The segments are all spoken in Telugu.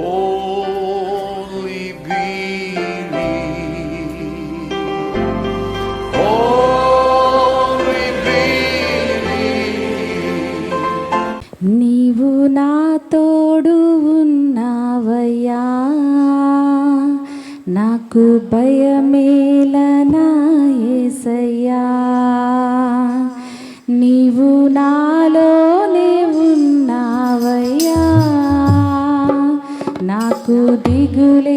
Only believe. Only believe. నీవు నా తోడు ఉన్నావయ్యా భయమేలనా ఏసయ్యా నీవు నా నాకు దిగులే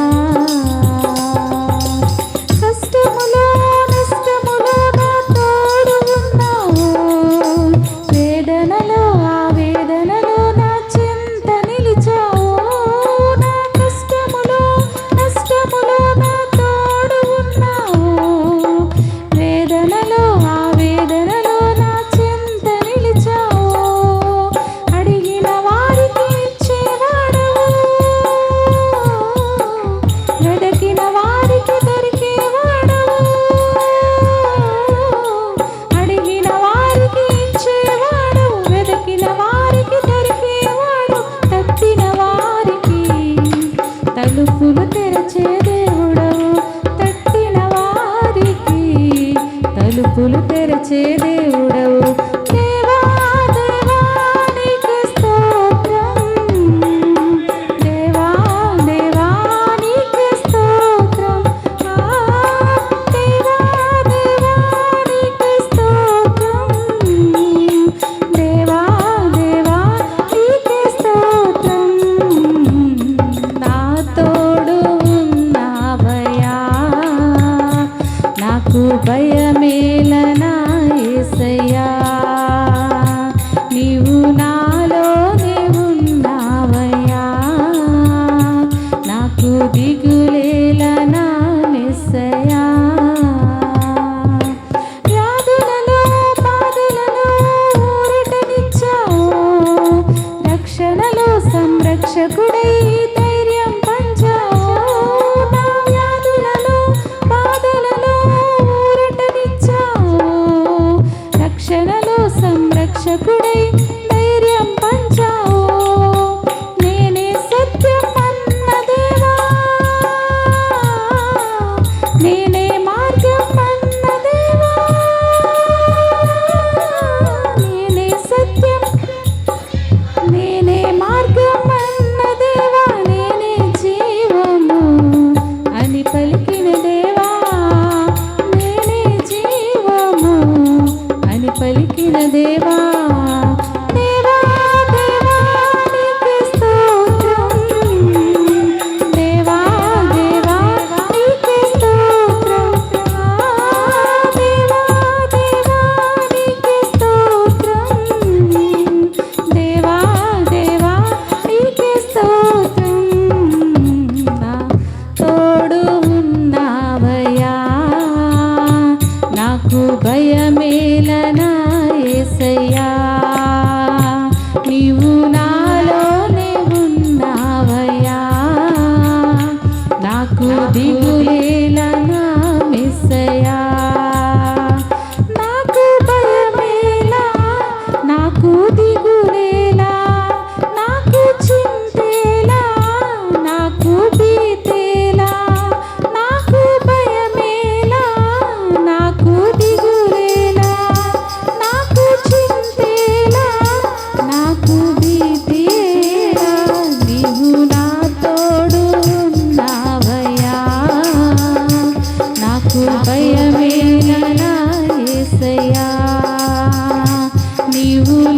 అభయ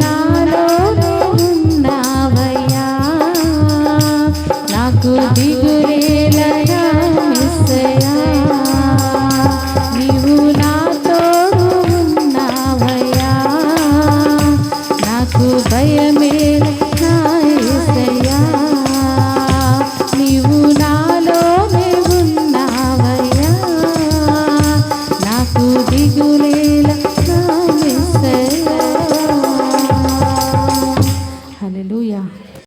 నాలో